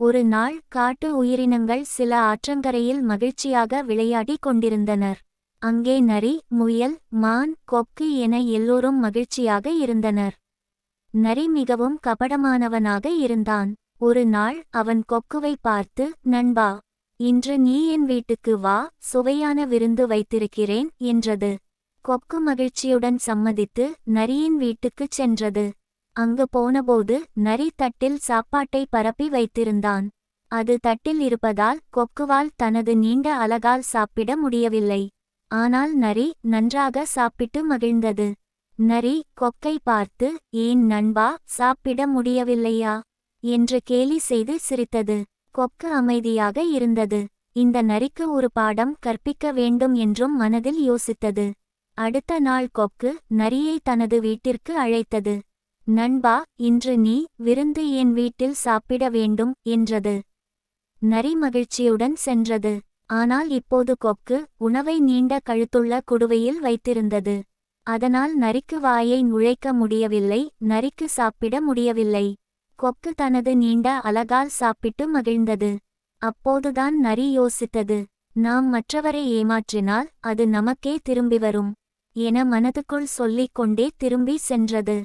ஒரு நாள் காட்டு உயிரினங்கள் சில ஆற்றங்கரையில் மகிழ்ச்சியாக விளையாடிக் கொண்டிருந்தனர். அங்கே நரி முயல் மான் கொக்கு என எல்லோரும் மகிழ்ச்சியாக இருந்தனர். நரி மிகவும் கபடமானவனாக இருந்தான். ஒரு நாள் அவன் கொக்குவை பார்த்து நண்பா இன்று நீ என் வீட்டுக்கு வா சுவையான விருந்து வைத்திருக்கிறேன் என்றது. கொக்கு மகிழ்ச்சியுடன் சம்மதித்து நரியின் வீட்டுக்குச் சென்றது. அங்கு போனபோது நரி தட்டில் சாப்பாட்டை பரப்பி வைத்திருந்தான். அது தட்டில் இருப்பதால் கொக்குவால் தனது நீண்ட அலகால் சாப்பிட முடியவில்லை. ஆனால் நரி நன்றாக சாப்பிட்டு மகிழ்ந்தது. நரி கொக்கை பார்த்து ஏன் நண்பா சாப்பிட முடியவில்லையா என்று கேலி செய்து சிரித்தது. கொக்கு அமைதியாக இருந்தது. இந்த நரிக்கு ஒரு பாடம் கற்பிக்க வேண்டும் என்றும் மனதில் யோசித்தது. அடுத்த நாள் கொக்கு நரியை தனது வீட்டிற்கு அழைத்தது. நண்பா இன்று நீ விருந்து என் வீட்டில் சாப்பிட வேண்டும் என்றது. நரி மகிழ்ச்சியுடன் சென்றது. ஆனால் இப்போது கொக்கு உணவை நீண்ட கழுத்துள்ள குடுவையில் வைத்திருந்தது. அதனால் நரிக்கு வாயை நுழைக்க முடியவில்லை நரிக்கு சாப்பிட முடியவில்லை. கொக்கு தனது நீண்ட அலகால் சாப்பிட்டு மகிழ்ந்தது. அப்போதுதான் நரி யோசித்தது நாம் மற்றவரை ஏமாற்றினால் அது நமக்கே திரும்பி வரும் என மனதுக்குள் சொல்லிக் கொண்டே திரும்பி சென்றது.